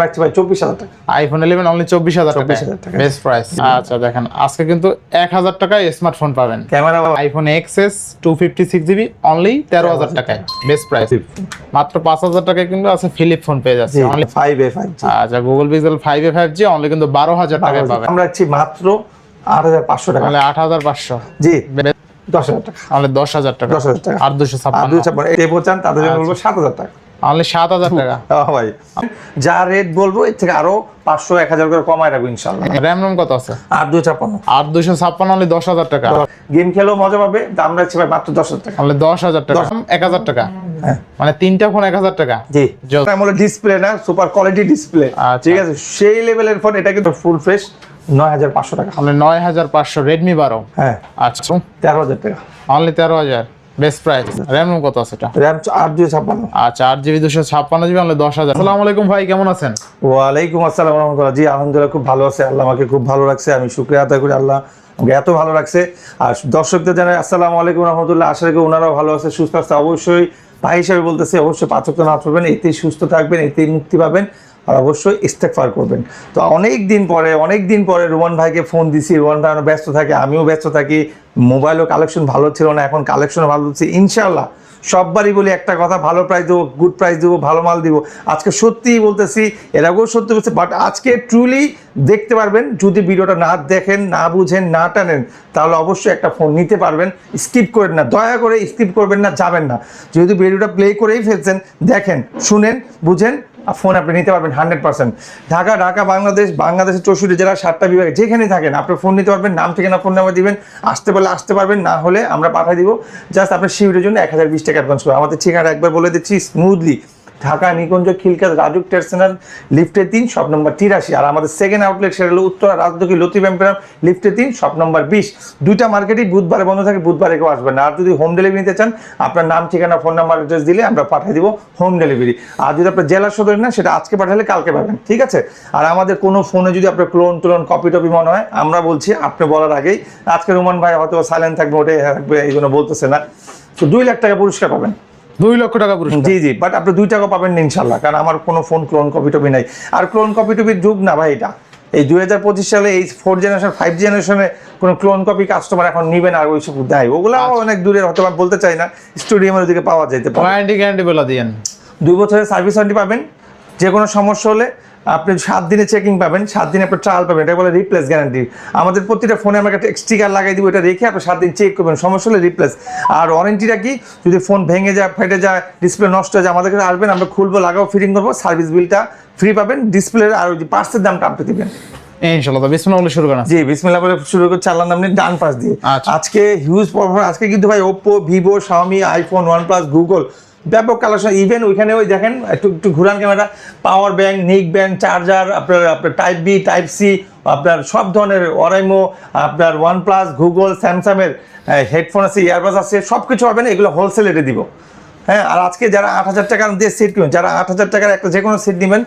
রাখছি ভাই চব্বিশ হাজার টাকা। আইফোন ইলেভেন অনলি চব্বিশ হাজার টাকা 24,000 টাকা। বেস্ট প্রাইস আচ্ছা দেখেন আজকে কিন্তু এক হাজার টাকায় স্মার্টফোন পাবেন। Camera iPhone XS two fifty six GB only তেরো হাজার টাকায়। বেস্ট প্রাইস মাত্র পাঁচ হাজার টাকায় কিন্তু আছে ফিলিপ ফোন পেয়ে যাচ্ছে অনলি ফাইভ এ ফাইভ আচ্ছা Google Pixel five A five G only কিন্তু বারো হাজার টাকায় পাবেন। আমরা রাখছি মাত্র আট হাজার পাঁচশো টাকা। আট হাজার পাঁচশো। জি দশ হাজার টাকা। দশ হাজার টাকা। দশ হাজার টাকা। আর দুশো ছাপ্পান্ন। ছাপ্পান্ন। চান তাদের জন্য বলব সাত হাজার টাকা। অনলি সাত হাজার টাকা। ভাই। যা রেট বলব এর থেকে আরও পাঁচশো এক হাজার করে কমায় রাখব ইনশাল্লাহ র্যাম রোম কত আছে? আর দুই ছাপ্পান্ন। আর দুশো ছাপ্পান্ন অনলি দশ হাজার টাকা। গেম খেলেও মজা পাবে দাম রাখছি ভাই মাত্র দশ হাজার টাকা। অনলি দশ হাজার টাকা এক হাজার টাকা। হ্যাঁ। মানে তিনটা ফোন এক হাজার টাকা। জি। আমলে ডিসপ্লে না সুপার কোয়ালিটি ডিসপ্লে। ঠিক আছে সেই লেভেলের ফোন এটা কিন্তু ফুল ফ্রেশ নয় হাজার পাঁচশো টাকা। অনলি নয় হাজার পাঁচশো রেডমি বারো। হ্যাঁ। আচ্ছা। তেরো হাজার টাকা। অনলি তেরো হাজার। বেস্ট প্রাইস র্যাম কত আছে এটা? র্যাম আট দুই ছাপ্পান্ন। আচ্ছা আট জিবি দুশো ছাপ্পান্ন জিবি অনলি দশ হাজার। আসসালামু আলাইকুম ভাই কেমন আছেন? ওয়ালাইকুম আসসালাম রহমতুল্লাহ। জি আলহামদুলিল্লাহ খুব ভালো আছে। আল্লাহ আমাকে খুব ভালো রাখছে আমি শুক্রিয়া আদায় করি। আল্লাহ আমাকে এত ভালো রাখছে। আর দর্শকদের জানাই আসসালামু আলাইকুম রহমতুল্লাহ। আশা রাখি ওনারাও ভালো আছে সুস্থ আছে। অবশ্যই ভাই হিসাবে বলতেছে অবশ্যই পাচক না করবেন এতেই সুস্থ থাকবেন এতেই মুক্তি পাবেন। আর অবশ্যই ইস্তেকফার করবেন। তো অনেক দিন পরে, অনেক দিন পরে রোমান ভাইকে ফোন দিছি। রোমান ভাই ব্যস্ত থাকে, আমিও ব্যস্ত থাকি। মোবাইলও কালেকশন ভালো ছিল না, এখন কালেকশনও ভালো হচ্ছে ইনশাল্লাহ সববারই বলি একটা কথা, ভালো প্রাইস দেবো গুড প্রাইস দেবো, ভালো মাল দিব। আজকে সত্যিই বলতেছি, এর আগেও সত্যি বলছি বাট আজকে ট্রুলি দেখতে পারবেন, যদি ভিডিওটা না দেখেন, না বুঝেন, না টানেন, তাহলে অবশ্যই একটা ফোন নিতে পারবেন। স্কিপ করেন না, দয়া করে স্কিপ করবেন না, যাবেন না। যেহেতু ভিডিওটা প্লে করেই ফেলছেন, দেখেন, শুনেন, বুঝেন ফোন আপনি নিতে পারবেন হান্ড্রেড পার্সেন্ট ঢাকা ঢাকা, বাংলাদেশ, বাংলাদেশের চৌষট্টি জেলা সাতটা বিভাগে যেখানে থাকেন, আপনি ফোন নিতে পারবেন, নাম, ঠিকানা ফোন নাম্বার দিবেন, আসতে পারলে আসতে পারবেন, না হলে আমরা পাঠিয়ে দিব। জাস্ট আপনার শিবিরের জন্য এক হাজার বিশ টাকা অ্যাডভান্স করবেন আমাদের ঠিকানা একবার বলে দিচ্ছি স্মুথলি ঢাকা, নিকুঞ্জ খিলকাত রাজুক টেরসেনাল, লিফটের তিন শপ নম্বর তিরাশি। আর আমাদের সেকেন্ড আউটলেট সেটা হলো উত্তরা রাজদুকি লতিফ এম্পেরাম লিফটের তিন শপ নম্বর বিশ। দুইটা মার্কেটই বুধবারে বন্ধ থাকে, বুধবারে কেউ আসবেন আর যদি হোম ডেলিভারি নিতে চান, আপনার নাম, ঠিকানা ফোন নাম্বার অ্যাড্রেস দিলে আমরা পাঠিয়ে দিব হোম ডেলিভারি আর যদি আপনার জেলা সদর না, সেটা আজকে পাঠালে কালকে পাবেন, ঠিক আছে? আর আমাদের কোনো ফোনে যদি আপনার ক্লোন টোলন কপি টপি মনে হয়, আমরা বলছি, আপনি বলার আগেই, আজকে রোমান ভাই হয়তো সাইলেন্ট থাকবে, ওটাই থাকবে এই জন্য বলতেছে না। তো দুই লাখ টাকা পুরস্কার পাবেন। দুই লক্ষ টাকা পুরস্কার। জি জি বাট আপনি দুই টাকা পাবেন না ইনশাল্লাহ কারণ আমার কোনো ফোন ক্লোন কপি টপি নাই। আর ক্লোন কপি টপির যুগ না ভাই এটা। এই দুই হাজার পঁচিশ সালে এই ফোর জেনারেশন ফাইভ জেনারেশনে কোনো ক্লোন কপি কাস্টমার এখন নিবেন আর ওইসব দেয়। ওগুলো অনেক দূরে হতে বলতে চাই না স্টুডিয়ামের ওদিকে পাওয়া পারে। ওয়ারেন্টি গ্যারান্টি বলে দিয়েন। দুই বছরের সার্ভিস ওয়ারেন্টি পাবেন যে কোনো সমস্যা হলে আপনি সাত দিনে চেকিং পাবেন সাত দিনে আপনার ট্রায়াল পাবেন এটা বলে রিপ্লেস গ্যারান্টি আমাদের প্রতিটা ফোনে আমরা একটা স্টিকার লাগাই দিব এটা রেখে আপনি সাত দিন চেক করবেন সমস্যা হলে রিপ্লেস আর ওয়ারেন্টিটা কি? যদি ফোন ভেঙে যায় ফেটে যায় ডিসপ্লে নষ্ট হয়ে যায় আমাদের কাছে আসবেন আমরা খুলবো লাগাবো ফিটিং করব সার্ভিস বিলটা ফ্রি পাবেন ডিসপ্লের আর ওই যে পার্সের দামটা আপনি দেবেন। বিসমিল্লাহ বলে শুরু করেন জি বিসমিল্লাহ বলে শুরু করে চালান আপনি ডান পাশ দিয়ে। আচ্ছা। আজকে হিউজ পারফরমেন্স আজকে কিন্তু ভাই Oppo Vivo Xiaomi iPhone OnePlus Google ব্যাপক কালেকশন ইভেন ওইখানে ওই দেখেন, একটু একটু ঘুরান ক্যামেরা পাওয়ার ব্যাঙ্ক নিক ব্যাঙ্ক চার্জার আপনার আপনার টাইপ বি টাইপ সি আপনার সব ধরনের ওরাইমো আপনার ওয়ানপ্লাস গুগল স্যামসাংয়ের হেডফোন আছে ইয়ারবাস আছে সব কিছু পাবেন, এগুলো হোলসেল রেটে দিব। হ্যাঁ আর আজকে যারা আট হাজার টাকার দিয়ে সেট কিনুন, যারা আট হাজার টাকার একটা যে কোনো সিট নেবেন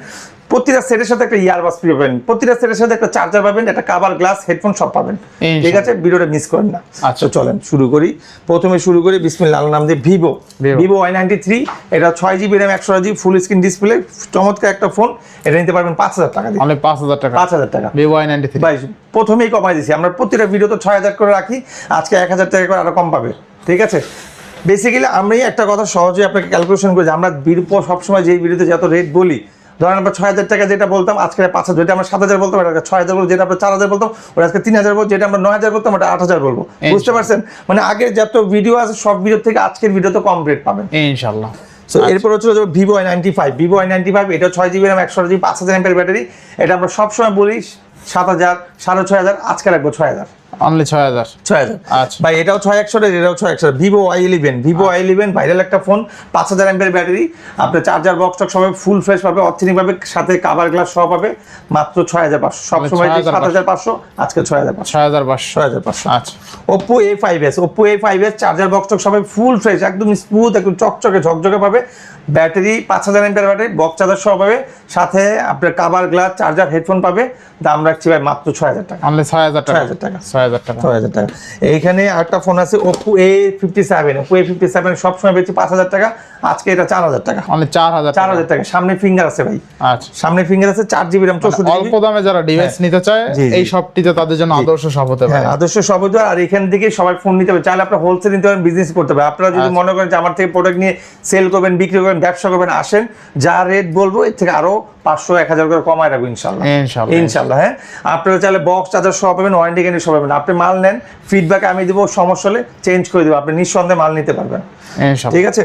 প্রতিটা সেটের সাথে একটা ইয়ারবাস ফ্রি পাবেন। প্রতিটা সেটের সাথে একটা চার্জার পাবেন একটা কাভার গ্লাস হেডফোন সব পাবেন। ঠিক আছে? ভিডিওটা মিস করেন না। আচ্ছা। চলেন শুরু করি। প্রথমে শুরু করি বিসমিল্লাহ নাম দিয়ে Vivo Vivo Y ninety three এটা ছয় জিবি র্যাম একশো জিবি ফুল স্ক্রিন ডিসপ্লে চমৎকার একটা ফোন এটা নিতে পারবেন পাঁচ হাজার টাকা দিয়ে। পাঁচ হাজার টাকা। পাঁচ হাজার টাকা। ভিভো আই নাইনটি থ্রি প্রথমেই কমাই দিছি। আমরা প্রতিটা ভিডিও তো ছয় হাজার করে রাখি আজকে এক হাজার টাকা করে আরও কম পাবে। ঠিক আছে? বেসিক্যালি আমি একটা কথা সহজে আপনাকে ক্যালকুলেশন করি আমরা বিরূপ সবসময় যেই ভিডিওতে যত রেট বলি ধরেন আমরা ছয় হাজার টাকা যেটা বলতাম আজকে পাঁচ হাজার যেটা আমরা সাত হাজার বলতাম এটা ছয় হাজার বলব যেটা আমরা চার হাজার বলতাম ওটা আজকে তিন হাজার বলব যেটা আমরা নয় হাজার বলতাম ওটা আট হাজার বলব। বুঝতে পারছেন? মানে আগের যত ভিডিও আছে সব ভিডিও থেকে আজকের ভিডিওতে কম রেট পাবেন। ইনশাল্লাহ। সো এরপর হচ্ছে Vivo I ninety five Vivo I ninety five এটা ছয় জিবি র্যাম একশো জিবি পাঁচ হাজার এমপের ব্যাটারি এটা আমরা সবসময় বলি সাত হাজার সাড়ে ছয় হাজার আজকে রাখব ছয় হাজার। অনলি ছয় আচ্ছা। ভাই এটাও এটাও ছয় একশো। Vivo I eleven Vivo I eleven viral একটা ফোন ব্যাটারি আপনার চার্জার বক্স টক সবাই ফুল ফ্রেশ পাবে পাবে সাথে কাভার গ্লাস সহ পাবে মাত্র 6,500 পাঁচশো। আজকে ছয় হাজার পাঁচশো। ছয় হাজার পাঁচশো। ছয় হাজার পাঁচশো। আচ্ছা। চার্জার বক্স টক সবাই ফুল ফ্রেশ একদম স্মুথ একদম চকচকে ঝকঝকে পাবে। ব্যাটারি পাঁচ হাজার এমপের ব্যাটারি বক্স চার্জার সহ পাবে সাথে আপনার কাভার গ্লাস চার্জার হেডফোন পাবে। দাম রাখছি ভাই মাত্র ছয় হাজার টাকা। অনলি হাজার টাকা। 6,000 টাকা। ছয় হাজার টাকা। ছয় হাজার টাকা। এইখানে আরেকটা ফোন আছে Oppo A fifty seven Oppo A fifty seven সবসময় পাঁচ হাজার টাকা আজকে এটা চার হাজার টাকা। অনলি চার হাজার চার হাজার টাকা। সামনে ফিঙ্গার আছে ভাই। আচ্ছা। সামনে ফিঙ্গার আছে চার জিবি র্যাম চৌষট্টি অল্প দামে যারা ডিভাইস নিতে চায়। এই সবটিতে তাদের জন্য আদর্শ সব হতে হ্যাঁ পারে আদর্শ সবুজ আর এখান থেকে সবাই ফোন নিতে হবে চাইলে আপনার হোলসেল নিতে পারেন বিজনেস করতে হবে আপনারা যদি আচ্ছা। মনে করেন যে আমার থেকে প্রোডাক্ট নিয়ে সেল করবেন বিক্রি করবেন ব্যবসা করবেন আসেন যা রেট বলব এর থেকে আরও পাঁচশো এক হাজার করে কমায় রাখব ইনশাল্লাহ ইনশাল্লাহ। হ্যাঁ? আপনারা চাইলে বক্স চার্জার সহ পাবেন ওয়ারেন্টি গ্যারেন্টি সহ পাবেন। আপনি মাল নেন ফিডব্যাক আমি দিব সমস্যা হলে চেঞ্জ করে দেবো। আপনি নিঃসন্দেহে মাল নিতে পারবেন। ঠিক আছে?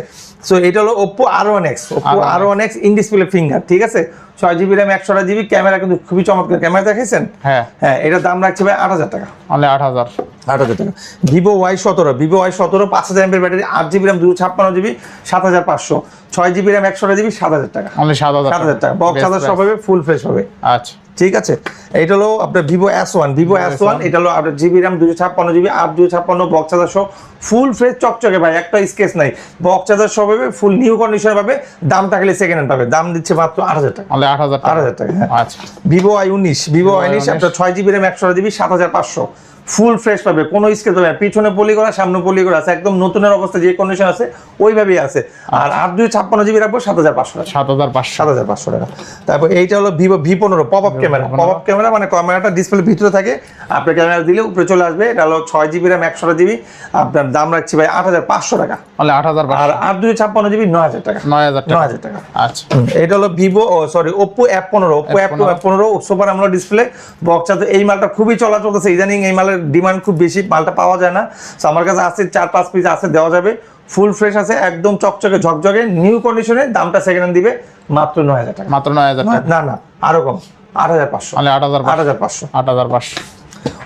সো এটা হলো Oppo R one X Oppo R1X R one X in display finger ঠিক আছে? ছয় জিবি র্যাম একশো জিবি ক্যামেরা কিন্তু খুবই চমৎকার। ক্যামেরা দেখেছেন হ্যাঁ। হ্যাঁ এটার দাম রাখছে ভাই আট হাজার টাকা। আট হাজার। আট হাজার টাকা ভিভো ওয়াই সতেরো ভিভো ওয়াই সতেরো পাঁচ হাজার এমপের ব্যাটারি আট জিবি র্যাম দুশো ছাপ্পান্ন জিবি সাত হাজার পাঁচশো ছয় জিবি র্যাম একশো জিবি সাত হাজার টাকা। সাত হাজার টাকা। বক্স চার্জার সব হবে ফুল ফ্রেশ হবে। আচ্ছা। ঠিক আছে? এটা হলো আপনার Vivo S one. Vivo S one এটা হলো আপনার জিবি র্যাম দুশো ছাপ্পান্ন জিবি আট দুশো ছাপ্পান্ন বক্স চার্জার সহ ফুল ফ্রেশ চকচকে ভাই একটা স্কেচ নাই। বক্স চার্জার সব হবে ফুল নিউ কন্ডিশন পাবে দাম থাকলে সেকেন্ড হ্যান্ড পাবে। দাম দিচ্ছে মাত্র আট হাজার টাকা। আট হাজার আট হাজার টাকা হ্যাঁ। আচ্ছা। ভিভো আই উনিশ ভিভো আই উনিশ আপনার ছয় জিবি র্যাম একশো জিবি সাত হাজার পাঁচশো। ফুল ফ্রেশ পাবে কোনো স্কেচ পাবে পিছনে পলি করা সামনে পলি করা আছে একদম নতুনের অবস্থা যে কন্ডিশন আছে ওইভাবেই আছে। আর আট দুই ছাপ্পান্ন জিবি রাখব সাত হাজার পাঁচশো টাকা। সাত হাজার পাঁচশো। সাত হাজার পাঁচশো টাকা। তারপর এইটা হলো ভিভো ভি পনেরো pop up camera pop up camera মানে ক্যামেরাটা ডিসপ্লে ভিতরে থাকে। আপনার ক্যামেরা দিলে উপরে চলে আসবে এটা হলো ছয় জিবি র্যাম একশো জিবি। আপনার দাম রাখছি ভাই আট হাজার পাঁচশো টাকা। অনলি আট হাজার আর আট দুই ছাপ্পান্ন জিবি নয় হাজার টাকা। নয় হাজার নয় টাকা হাজার টাকা। আচ্ছা। এটা হলো ভিভো ও সরি ওপো অ্যাপ পনেরো। ওপো অ্যাপ পনেরো। সুপার আমলো ডিসপ্লে বক্সা তো এই মালটা খুবই চলা চলতেছে ইদানিং এই মালের ডিমান্ড খুব বেশি মালটা পাওয়া যায় না। সো আমার কাছে আছে চার পাঁচ পিস আছে দেওয়া যাবে। ফুল ফ্রেশ আছে একদম চকচকে ঝকঝকে নিউ কন্ডিশনে দামটা সেকেন্ড হ্যান্ড দিবে মাত্র নয় হাজার টাকা। মাত্র নয় হাজার টাকা? না না আরও কম আট হাজার পাঁচশো। আট হাজার আট হাজার পাঁচশো। আট হাজার পাঁচশো।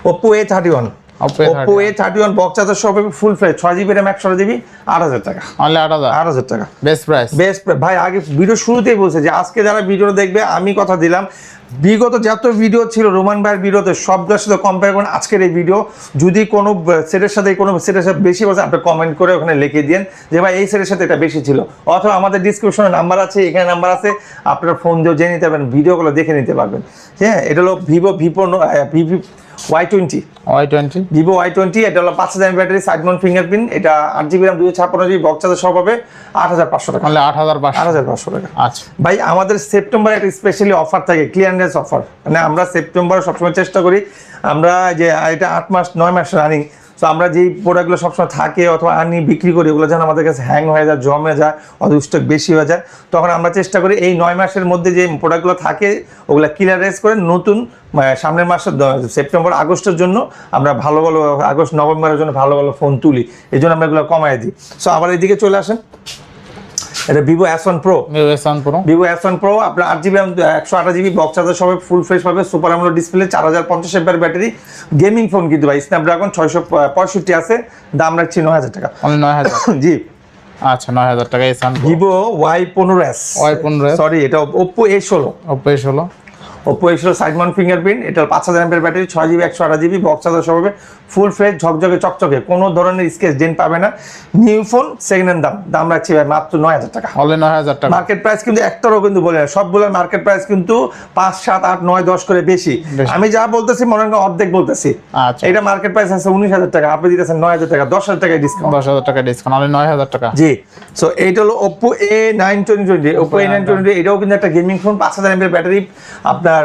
Oppo A thirty one Oppo A31 Oppo A thirty one box charger সব ফুল ফ্রেশ ছয় জিবি র্যাম একশো জিবি আট হাজার টাকা। অনলি আট হাজার? আট হাজার টাকা। বেস্ট প্রাইস বেস্ট ভাই আগে ভিডিও শুরুতেই বলছে যে আজকে যারা ভিডিও দেখবে আমি কথা দিলাম। বিগত যত ভিডিও ছিল রোমান ভাইয়ের ভিডিওতে সবটার সাথে কম্পেয়ার করেন আজকের এই ভিডিও যদি কোনো সেটের সাথে কোনো সেটের সাথে বেশি বলছে আপনি কমেন্ট করে ওখানে লিখে দিন যে ভাই এই সেটের সাথে এটা বেশি ছিল। অথবা আমাদের ডিসক্রিপশনে নাম্বার আছে এখানে নাম্বার আছে। আপনারা ফোন দিয়েও জেনে নিতে পারবেন ভিডিওগুলো দেখে নিতে পারবেন। হ্যাঁ এটা হলো Vivo Vivo VV Y twenty Y twenty Vivo Y twenty এটা হলো পাঁচ হাজার ব্যাটারি সাইড মাউন্ট ফিঙ্গারপ্রিন্ট এটা আট জিবি রাম দুশো ছাপ্পান্ন জিবি বক্স চার্জার সব হবে আট হাজার পাঁচশো টাকা। তাহলে আট হাজার আট হাজার পাঁচশো টাকা। আচ্ছা। ভাই আমাদের সেপ্টেম্বরে একটা স্পেশালি অফার থাকে ক্লিয়ারেন্স অফার মানে আমরা সেপ্টেম্বরে সবসময় চেষ্টা করি আমরা যে এটা আট মাস নয় মাস রানিং তো আমরা যেই প্রোডাক্টগুলো সবসময় থাকে অথবা আনি, বিক্রি করি ওগুলো যেন আমাদের কাছে হ্যাং হয়ে যায়, জমে যায়, অথবা স্টক বেশি হয়ে যায়, তখন আমরা চেষ্টা করি এই নয় মাসের মধ্যে যে প্রোডাক্টগুলো থাকে, ওগুলো ক্লিয়ারেন্স করে নতুন সামনের মাসের সেপ্টেম্বর আগস্টের জন্য আমরা ভালো ভালো আগস্ট নভেম্বরের জন্য ভালো ভালো ফোন তুলি। এই জন্য আমরা এগুলো কমাই দিই। সো আবার এদিকে চলে আসেন। এটা Vivo S one pro S one pro Vivo S one pro আপনার আট জিবি একশো আঠাশ জিবি বক্স চার্জার সবাই ফুল ফ্রেশ পাবে সুপার আমলো ডিসপ্লে চার হাজার পঞ্চাশ এমপের ব্যাটারি গেমিং ফোন কিন্তু ভাই স্ন্যাপড্রাগন ছয়শো পঁয়ষট্টি আছে দাম রাখছি নয় হাজার টাকা। নয় হাজার। জি। আচ্ছা নয় হাজার টাকা এসান ভিভো ওয়াই পনেরো এস Y15 S সরি এটা ওপো এ ষোলো। ওপো এস হলো ওপো এ ষোলো সাইড মাউন্ট ফিঙ্গারপ্রিন্ট এটা পাঁচ হাজার এমপের ব্যাটারি ছয় জিবি একশো আঠাশ জিবি বক্স চার্জার সব হবে ফুল ফ্রেশ ঝকঝকে চকচকে কোনো ধরনের স্কেচ ডেন পাবে না। নিউ ফোন সেকেন্ড হ্যান্ড দাম। দাম রাখছি ভাই মাত্র নয় হাজার টাকা। হলে নয় হাজার টাকা। মার্কেট প্রাইস কিন্তু একটারও কিন্তু বলে না। সবগুলোর মার্কেট প্রাইস কিন্তু পাঁচ সাত আট নয় দশ করে বেশি। আমি যা বলতেছি মনে হয় অর্ধেক বলতেছি। আচ্ছা। এটা মার্কেট প্রাইস আছে উনিশ হাজার টাকা। আপনি দিতেছেন নয় হাজার টাকা। দশ হাজার টাকা ডিসকাউন্ট দশ হাজার টাকা ডিসকাউন্ট হলে নয় হাজার টাকা। জি। সো এইটা হলো Oppo A nine twenty twenty Oppo A nine twenty এটাও কিন্তু একটা গেমিং ফোন পাঁচ হাজার এমপের ব্যাটারি আপনার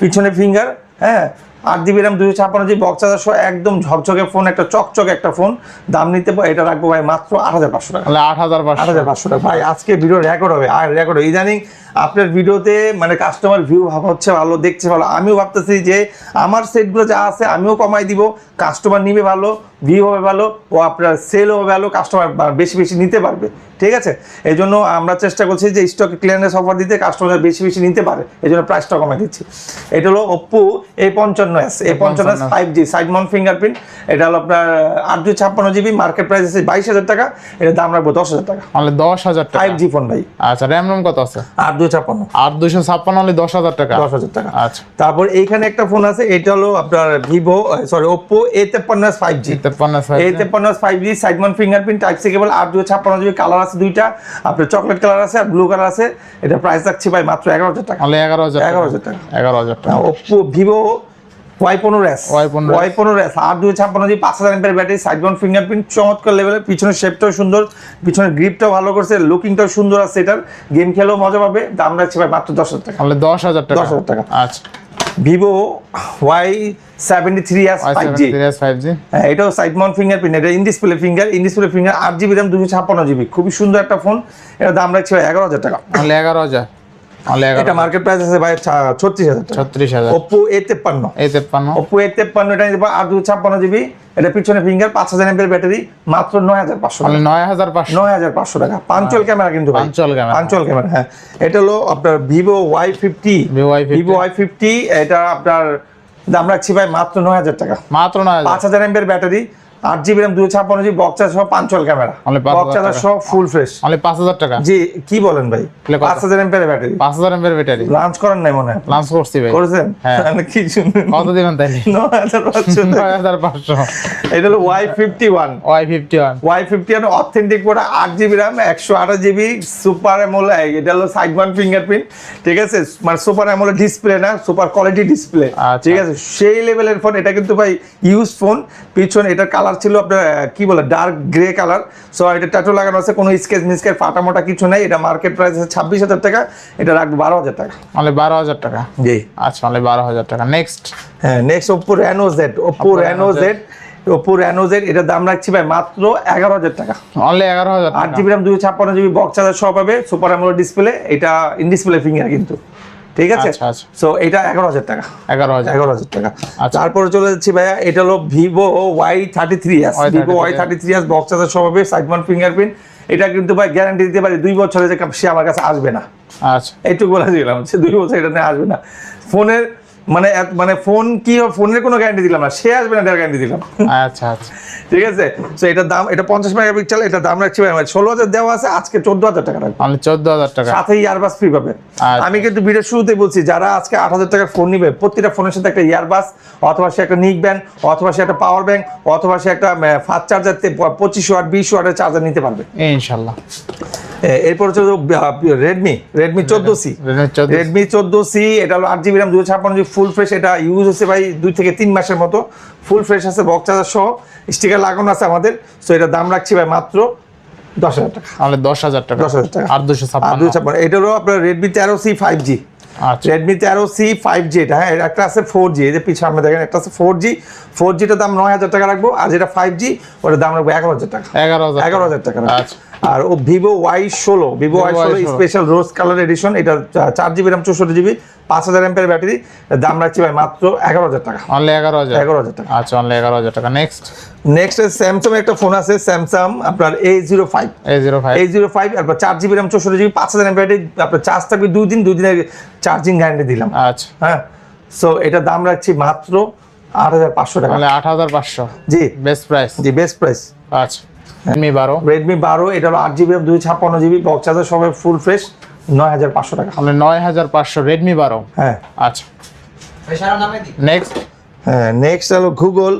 পিছনে ফিঙ্গার হ্যাঁ? আট জিবি র্যাম দুশো ছাপ্পান্ন জিবি বক্স চার্জার সহ একদম ঝকঝকে ফোন একটা চকচকে একটা ফোন দাম নিতে এটা রাখব ভাই মাত্র আট হাজার পাঁচশো টাকা। আট হাজার আট হাজার পাঁচশো টাকা। ভাই আজকে ভিডিও রেকর্ড হবে আর রেকর্ড হবে। ইদানিং আপনার ভিডিওতে মানে কাস্টমার ভিউ হচ্ছে ভালো দেখছে ভালো। আমিও ভাবতেছি যে আমার সেটগুলো যা আছে আমিও কমাই দিব। কাস্টমার নিবে ভালো ভিউ হবে ভালো ও আপনার সেল হবে ভালো কাস্টমার বেশি বেশি নিতে পারবে। ঠিক আছে? এই জন্য আমরা চেষ্টা করছি যে স্টক ক্লিয়ারেন্স অফার দিতে কাস্টমার বেশি বেশি নিতে পারে। এই জন্য প্রাইসটা কমাই দিচ্ছি। এটা হলো ওপ্পো এ পঞ্চান্ন এস এ পঞ্চান্ন S five G side mount fingerprint এটা হলো আপনার আট দুই ছাপ্পান্ন জিবি মার্কেট প্রাইস আছে বাইশ হাজার টাকা। এটা দাম রাখব দশ হাজার টাকা। অনলি দশ হাজার টাকা? ফাইভ জি ফোন ভাই। আচ্ছা র্যাম রোম কত আছে? আট দুই ছাপ্পান্ন। আট দুশো ছাপ্পান্ন হলে দশ হাজার টাকা? দশ হাজার টাকা। আচ্ছা। তারপর এইখানে একটা ফোন আছে এটা হলো আপনার ভিভো সরি ওপ্পো এ তেপ্পান্ন এস ফাইভ জি তেপ্পান্ন এ তেপ্পান্ন five G side mount fingerprint type C cable আট দুই ছাপ্পান্ন জিবি কালার আছে দুইটা। আপনার চকলেট কালার আছে আর ব্লু কালার আছে। এটা প্রাইস রাখছি ভাই মাত্র এগারো হাজার টাকা। এগারো হাজার এগারো হাজার টাকা। এগারো হাজার টাকা। ওপ্পো ভিভো ওয়াই পনেরো এস Y15S ওয়াই পনেরো এস আর দুই ছাপ্পান্ন জি পাঁচ হাজার এমপের ব্যাটারি সাইড ফিঙ্গারপ্রিন্ট চমৎকার লেভেলের পিছনের শেপটাও সুন্দর। পিছনের গ্রিপটাও ভালো করছে। লুকিংটাও সুন্দর আছে এটার। গেম খেলেও মজা পাবে। দাম রাখছে ভাই মাত্র দশ হাজার টাকা। তাহলে দশ হাজার টাকা। 10,000 টাকা। আচ্ছা। Vivo Y seventy three S five G এটাও সাইড মাউন্ট ফিঙ্গারপ্রিন্ট এটা in display finger in display finger আট জিবি র্যাম দুশো ছাপ্পান্ন জিবি খুবই সুন্দর একটা ফোন এটা দাম রাখছে এগারো হাজার টাকা। এগারো হাজার। এটা মার্কেট প্রাইস আছে ভাই ছত্রিশ হাজার ছত্রিশ হাজার। ওপো এ তেপ্পান্ন। ওপো এ তেপ্পান্ন এটা নিতে পারো আট দুশো ছাপ্পান্ন জিবি এটা পিছনে ফিঙ্গার পাঁচ হাজার এমপের ব্যাটারি মাত্র নয় হাজার পাঁচশো নয় হাজার পাঁচশো। নয় হাজার পাঁচশো টাকা। পাঞ্চল ক্যামেরা কিন্তু পাঞ্চল ক্যামেরা। পাঞ্চল ক্যামেরা হ্যাঁ। এটা হলো আপনার Vivo Y fifty Vivo Y50 Vivo Y fifty এটা আপনার দাম রাখছি ভাই মাত্র নয় হাজার টাকা। মাত্র নয় হাজার। পাঁচ হাজার এমপের ব্যাটারি আট জিবি র্যাম দুশো ছাপ্পান্ন জিবি বক্সার সহ পাঞ্চল ক্যামেরা Only 5,000 বক্সার। সহ ফুল ফ্রেশ তাহলে পাঁচ হাজার টাকা। জি কি বলেন ভাই? পাঁচ হাজার এমপের ব্যাটারি পাঁচ হাজার এমপের ব্যাটারি লঞ্চ করেন নাই মনে হয়। লাঞ্চ করছি ভাই। করেছেন? হ্যাঁ। কি শুনুন? কত দিবেন তাইলে? নয় হাজার পাঁচশো। টাকা। নয় হাজার পাঁচশো। এটা হলো Y fifty one Y fifty one Y fifty one authentic product আট জিবি র্যাম একশো আঠাশ জিবি সুপার অ্যামোল এটা হলো সাইড ওয়ান ফিঙ্গারপ্রিন্ট ঠিক আছে? মানে সুপার অ্যামোল ডিসপ্লে না সুপার কোয়ালিটি ডিসপ্লে। ঠিক আছে? সেই লেভেলের ফোন এটা কিন্তু ভাই ইউজ ফোন পিছনে এটার কালার ছিল আপনার কি বলে ডার্ক গ্রে কালার। সো এটা ট্যাটু লাগানো আছে কোনো স্কেচ মিসকেচ ফাটা মোটা কিছু নেই। এটা মার্কেট প্রাইস আছে ছাব্বিশ হাজার টাকা এটা রাখব বারো হাজার টাকা। তাহলে বারো হাজার টাকা? জি। আচ্ছা তাহলে বারো হাজার টাকা। নেক্সট হ্যাঁ next Oppo Reno Z Oppo Reno Z Oppo Reno Z এটার দাম রাখছি ভাই মাত্র এগারো হাজার টাকা। অনলি এগারো হাজার আট জিবি র্যাম দুই ছাপ্পান্ন জিবি বক্স চার্জার সহ পাবে সুপার অ্যামোলেড ডিসপ্লে এটা ইন ডিসপ্লে ফিঙ্গার কিন্তু। ঠিক আছে? আচ্ছা, আচ্ছা। সো এটা এগারো হাজার টাকা। এগারো হাজার। এগারো হাজার টাকা। আচ্ছা। তারপরে চলে যাচ্ছি ভাইয়া এটা হলো Vivo Y thirty three S Y33 Vivo Y thirty three S box আছে সব হবে সাইড ওয়ান ফিঙ্গারপ্রিন্ট এটা কিন্তু ভাই গ্যারান্টি দিতে পারি দুই বছরে যে সে আমার কাছে আসবে না। আচ্ছা। এইটুকু বলে দিলাম সে দুই বছর এটা নিয়ে আসবে না। ফোনের মানে মানে ফোন কি ফোনের কোনো গ্যারান্টি দিলাম না। সে আসবে না গ্যারান্টি দিলাম। আচ্ছা আচ্ছা। ঠিক আছে? তো এটা দাম এটা পঞ্চাশ মেগাপিক্সেল এটা দাম রাখছি ভাই। আমার ষোলো হাজার দেওয়া আছে আজকে চোদ্দ হাজার টাকা রাখব। অনলি চোদ্দ হাজার টাকা। সাথে ইয়ারবাস ফ্রি পাবে। আচ্ছা। আমি কিন্তু ভিডিও শুরুতেই বলছি যারা আজকে আট হাজার টাকার ফোন নিবে প্রতিটা ফোনের সাথে একটা ইয়ারবাস অথবা সে একটা নিক ব্যান্ড অথবা সে একটা পাওয়ার ব্যাংক অথবা সে একটা ফাস্ট চার্জার পঁচিশ ওয়াট বিশ ওয়াটের চার্জার নিতে পারবে। ইনশাল্লাহ। এরপর হচ্ছে রেডমি রেডমি চোদ্দ সি রেডমি চোদ্দ সি এটা হলো আট জিবি র্যাম দুশো ছাপ্পান্ন জিবি ফুল ফ্রেশ এটা ইউজ হচ্ছে ভাই দুই থেকে তিন মাসের মতো। ফুল ফ্রেশ আছে বক্স চার্জার সহ। স্টিকার লাগানো আছে আমাদের সো এটা দাম রাখছি ভাই মাত্র দশ হাজার টাকা। তাহলে দশ হাজার টাকা। দশ হাজার টাকা। আর দুশো ছাপ্পান্ন। দুশো ছাপ্পান্ন। এটা হলো আপনার রেডমি তেরো সি ফাইভ জি রেডমি তেরো সি ফাইভ জি এটা হ্যাঁ একটা আছে ফোর জি এই যে পিছনে আমরা দেখেন একটা আছে ফোর জি ফোর জিটার দাম নয় হাজার টাকা রাখব আর যেটা ফাইভ জি ওটার দাম রাখব এগারো হাজার টাকা। এগারো হাজার এগারো হাজার টাকা আচ্ছা। আর ও ভিভো ওয়াই ষোলো ভিভো ওয়াই ষোলো স্পেশাল রোজ কালার এডিশন এটা চার জিবি র্যাম চৌষট্টি জিবি পাঁচ হাজার এমপের ব্যাটারি দাম রাখছি ভাই মাত্র এগারো হাজার টাকা। অনলি এগারো হাজার। এগারো হাজার টাকা। আচ্ছা অনলি এগারো হাজার টাকা। নেক্সট নেক্সট স্যামসাং একটা ফোন আছে স্যামসাং আপনার A zero five A zero five A zero five আপনার চার জিবি র্যাম চৌষট্টি জিবি পাঁচ হাজার ব্যাটারি আপনার চার্জ থাকবে দুই দিন দুই দিনের চার্জিং গ্যারান্টি দিলাম। আচ্ছা। হ্যাঁ? সো এটা দাম রাখছি মাত্র আট হাজার পাঁচশো টাকা। আট হাজার পাঁচশো। জি। বেস্ট প্রাইস জি বেস্ট প্রাইস আচ্ছা। রেডমি বারো রেডমি বারো এটা হলো আট জিবি দুই ছাপ্পান্ন জিবি বক্স চার্জার সবাই ফুল ফ্রেশ নয় হাজার পাঁচশো টাকা। তাহলে নয় হাজার পাঁচশো রেডমি বারো হ্যাঁ। আচ্ছা। নেক্সট হ্যাঁ নেক্সট হলো গুগল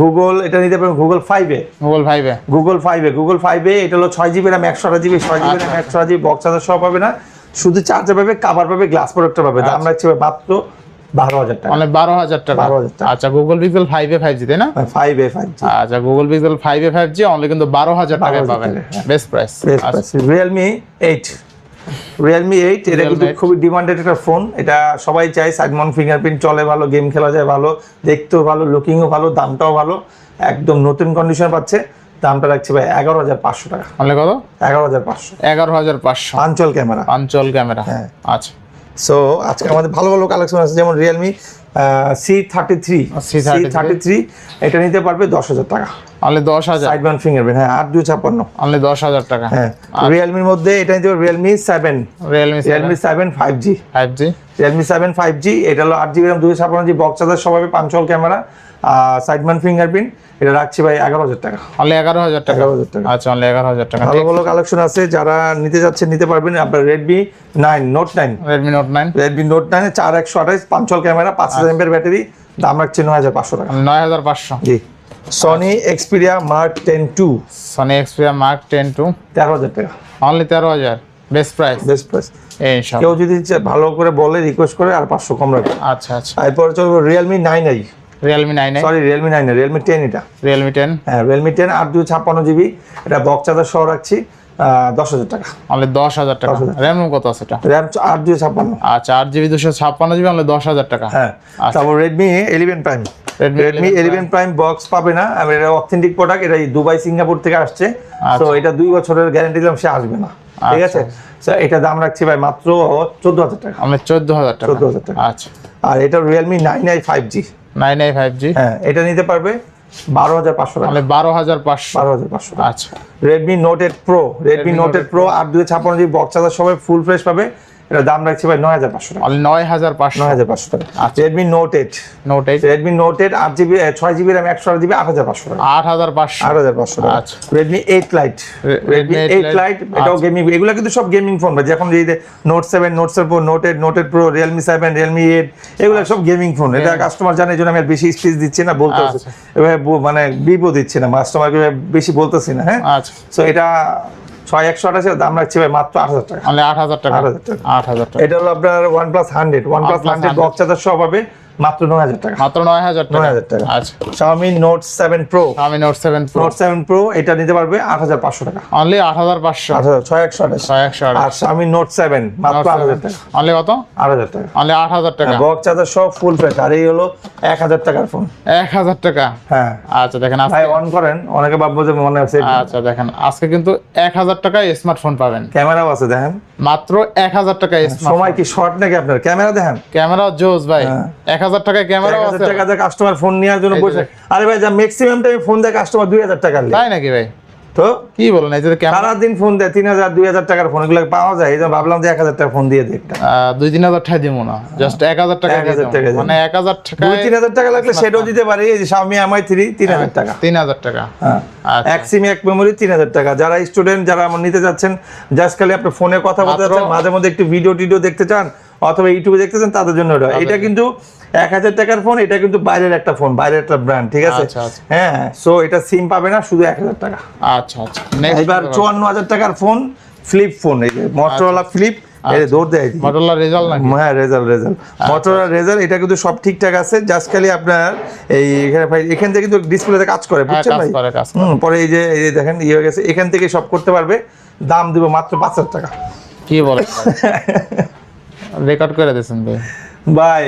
গুগল এটা নিতে পারেন গুগল ফাইভে গুগল ফাইভে গুগল ফাইভে গুগল ফাইভে এটা হলো ছয় জিবি র্যাম একশো আট জিবি ছয় জিবি র্যাম একশো আট জিবি বক্স চার্জার সহ পাবে না। শুধু চার্জার পাবে কাভার পাবে গ্লাস প্রোডাক্টটা পাবে। দাম রাখছে মাত্র বারো হাজার টাকা। অনলি বারো হাজার টাকা? 12,000 আচ্ছা গুগল পিক্সেল ফাইভে ফাইভ জি তাই না? ফাইভে ফাইভ জি আচ্ছা গুগল পিক্সেল ফাইভে ফাইভ জি অনলি কিন্তু বারো হাজার টাকায় 12,000 পাবেন। হ্যাঁ। Best price Realme eight Realme eight এটা কিন্তু খুবই ডিমান্ডেড একটা ফোন এটা সবাই চায় সাইড ফিঙ্গারপ্রিন্ট চলে ভালো গেম খেলা যায় ভালো দেখতেও ভালো লুকিংও ভালো দামটাও ভালো একদম নতুন কন্ডিশন পাচ্ছে দামটা রাখছে ভাই এগারো হাজার পাঁচশো টাকা। অনলি কত? এগারো হাজার পাঁচশো। এগারো হাজার পাঁচশো। Punch hole camera. Punch hole camera. হ্যাঁ। আচ্ছা। সো আজকে আমাদের ভালো ভালো কালেকশন আছে যেমন Realme C thirty three C thirty three এটা নিতে পারবে দশ হাজার টাকা। অনলি দশ হাজার। সাইড মাউন্ট ফিঙ্গারপ্রিন্ট হ্যাঁ আট দুই ছাপ্পান্ন। অনলি দশ হাজার টাকা। হ্যাঁ রিয়েলমির মধ্যে এটা নিতে পারবে Realme seven Realme Realme seven five G five G Realme seven five G এটা হলো আট জিবি র্যাম দুশো ছাপ্পান্ন জি বক্স চার্জার সবাই পাঞ্চল ক্যামেরা সাইডম্যান ফিঙ্গারপ্রিন্ট এটা রাখছি ভাই এগারো হাজার টাকা। অনলি এগারো হাজার টাকা। 11,000 টাকা। আচ্ছা অনলি এগারো হাজার টাকা। ভালো ভালো কালেকশন আছে যারা নিতে যাচ্ছেন নিতে পারবেন আপনার Redmi nine note nine Redmi note nine Redmi note নাইনে চার একশো আঠাইশ পাঞ্চল ক্যামেরা পাঁচ হাজার এমপের ব্যাটারি দাম রাখছে নয় হাজার পাঁচশো টাকা। নয় হাজার পাঁচশো। জি। Sony Xperia mark ten two Sony Xperia mark ten two তেরো হাজার টাকা। অনলি তেরো হাজার। বেস্ট প্রাইস বেস্ট প্রাইস কেউ যদি ভালো করে বলে রিকোয়েস্ট করে আর পাঁচশো কম রাখবে। আচ্ছা আচ্ছা। এরপরে চলবে Realme nine I Realme nine sorry Realme nine Realme ten এটা। রিয়েলমি টেন হ্যাঁ রিয়েলমি টেন আট দুই ছাপ্পান্ন জিবি। এটা বক্স চার্জার সহ রাখছি দশ হাজার টাকা। অনলি দশ হাজার টাকা। 10,000 র্যাম কত আছে এটা? র্যাম আট দুই ছাপ্পান্ন। আচ্ছা আট জিবি দুশো ছাপ্পান্ন জিবি অনলি দশ হাজার টাকা। হ্যাঁ তারপর Redmi eleven prime Redmi 11 eleven prime box পাবে না আর এটা অথেন্টিক প্রোডাক্ট এটা দুবাই সিঙ্গাপুর থেকে আসছে। তো এটা দুই বছরের গ্যারান্টি দিলাম সে আসবে না। ঠিক আছে? So, এটা দাম রাখছি ভাই মাত্র চোদ্দ হাজার টাকা। অনলি চোদ্দ হাজার টাকা। 14,000 টাকা। আচ্ছা। আর এটা Realme nine I five G nine I five G হ্যাঁ এটা নিতে পারবে বারো হাজার পাঁচশো টাকা। বারো হাজার পাঁচশো। বারো হাজার পাঁচশো আচ্ছা। Redmi note eight pro Redmi note eight pro আর দুই ছাপ্পান্ন জিবি বক্স চার্জার সবাই ফুল ফ্রেশ পাবে। এটা দাম রাখছি ভাই নয় হাজার পাঁচশো টাকা। নয় হাজার পাঁচশো। নয় হাজার পাঁচশো টাকা। আচ্ছা। Redmi note eight note eight Redmi note eight আট জিবি ছয় জিবি র্যাম একশো আট জিবি আট হাজার পাঁচশো টাকা। আট হাজার পাঁচশো। আট হাজার পাঁচশো টাকা। আচ্ছা। Redmi eight lite Redmi Redmi 8 eight lite এটাও আচ্ছা। গেমিং এগুলো কিন্তু সব গেমিং ফোন ভাই। যখন এই note seven note seven pro note eight note eight pro Realme seven Realme eight এগুলো সব গেমিং ফোন এটা কাস্টমার জানে এই জন্য আমি আর বেশি স্পেস দিচ্ছি না বলতে আচ্ছা। মানে বিপো দিচ্ছি না। কাস্টমারকে বেশি বলতেছি না হ্যাঁ? আচ্ছা। সো এটা ছয় একশো আঠাশি দাম রাখছি ভাই মাত্র আট হাজার টাকা। আট হাজার টাকা। আট হাজার টাকা। এটা হলো আপনার one plus hundred one plus hundred 100 box charger সব হবে মাত্র 9000 টাকা। মাত্র 9000 টাকা। 9000 টাকা। আচ্ছা। Xiaomi Note 7 Pro Xiaomi Note 7 Pro Note 7 Pro এটা নিতে পারবে 8500 টাকা। অনলি 8500 6128 6128 আর Xiaomi Note 7 মাত্র 8000 টাকা। অনলি কত? 8000 টাকা। অনলি 8000 টাকা। হ্যাঁ, বক্স চার্জার সব ফুল ফ্রেশ আর এই হলো 1000 টাকার ফোন 1000 টাকা। হ্যাঁ। আচ্ছা দেখেন ভাই অন করেন অনেকে ভাববো যে মনে আছে আচ্ছা দেখেন আজকে কিন্তু 1000 টাকায় স্মার্টফোন পাবেন। ক্যামেরাও আছে দেখেন। মাত্র 1000 টাকায় স্মার্টফোন সময় কি শর্ট নাকি আপনার? ক্যামেরা দেখেন। ক্যামেরা জোস ভাই। 1000 হাজার ক্যামেরাও হাজার আছে টাকা কাস্টমার ফোন নেওয়ার জন্য বসে আরে ভাই যা ম্যাক্সিমাম টাইম ফোন দেয় কাস্টমার দুই হাজার টাকা নেয়। তাই নাকি ভাই? তো? কি বলেন এই যে ক্যামেরা সারাদিন ফোন দেয় তিন হাজার দুই হাজার টাকার ফোন এগুলো পাওয়া যায়। এই ভাবলাম যে এক হাজার টাকা ফোন দিয়ে দেখটা দুই তিন হাজার টাকা দিব না। জাস্ট এক হাজার টাকা 1000 দিয়ে টাকা মানে এক হাজার টাকা দুই তিন হাজার টাকা লাগলে সেটাও দিতে পারি। এই যে Xiaomi Mi 3 তিন হাজার টাকা। তিন হাজার টাকা। হ্যাঁ। আচ্ছা। এক সিম এক মেমোরি তিন হাজার টাকা। যারা স্টুডেন্ট যারা আমার নিতে যাচ্ছেন জাস্ট খালি আপনি ফোনে কথা বলতে মাঝে মধ্যে একটু ভিডিও টিডিও দেখতে চান অথবা ইউটিউবে দেখতেছেন তাদের জন্য এটা। এটা কিন্তু এক হাজার টাকার ফোন এটা কিন্তু বাইরের একটা ফোন বাইরের একটা ব্র্যান্ড ঠিক আছে? আচ্ছা, আচ্ছা। হ্যাঁ সো এটা সিম পাবে না শুধু এক হাজার টাকা। আচ্ছা আচ্ছা। এবার চুয়ান্ন হাজার টাকার ফোন ফ্লিপ ফোন এই যে মোটরোলা ফ্লিপ এই দৌড় দেয়। এদিকে। রেজাল্ট নাকি? হ্যাঁ রেজাল্ট রেজাল্ট মোটরোলা রেজাল্ট এটা কিন্তু সব ঠিকঠাক আছে জাস্ট খালি আপনার এই এখানে ভাই এখান থেকে কিন্তু ডিসপ্লেতে কাজ করে হ্যাঁ বুঝছেন ভাই? পরে এই যে এই দেখেন ইয়ে হয়ে গেছে এখান থেকে সব করতে পারবে দাম দিব মাত্র পাঁচ হাজার টাকা। কি বলে রেকর্ড করে দিয়েছেন ভাই। ভাই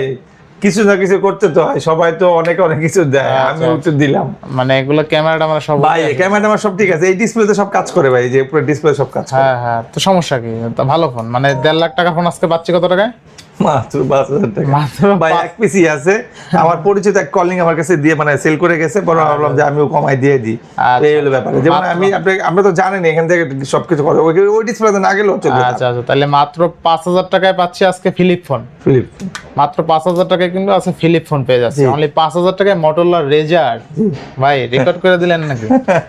কিছু না কিছু করতে তো হয়। সবাই তো অনেক অনেক কিছু দেয়। আচ্ছা, আমি উত্তর দিলাম। মানে এগুলো ক্যামেরাটা আমার সব ভাই ক্যামেরাটা আমার সব ঠিক আছে। এই ডিসপ্লেতে সব কাজ করে ভাই এই যে পুরো ডিসপ্লে সব কাজ করে। হ্যাঁ হ্যাঁ। তো সমস্যা কি? তো ভালো ফোন মানে দেড় লাখ টাকা ফোন আজকে পাচ্ছি কত টাকায়? মাত্র পাঁচ হাজার টাকা। মাত্র ভাই এক পিসি আছে। আমার পরিচিত এক কলিং আমার কাছে দিয়ে মানে সেল করে গেছে। পরে ভাবলাম যে আমিও কমাই দিয়ে দিই। আচ্ছা। এই হলো ব্যাপার। যেমন আমি আপনি আপনি তো জানেন এখান থেকে সবকিছু করে ওই ওই ডিসপ্লেতে না গেলেও চলবে আচ্ছা আচ্ছা। তাহলে মাত্র পাঁচ হাজার টাকায় পাচ্ছি আজকে ফিলিপ ফোন ফিলিপ মাত্র পাঁচ হাজার টাকায় কিন্তু আছে ফিলিপ ফোন পেয়ে যাচ্ছে। অনলি পাঁচ হাজার টাকায় রেজার ভাই রেকর্ড করে দিলেন নাকি?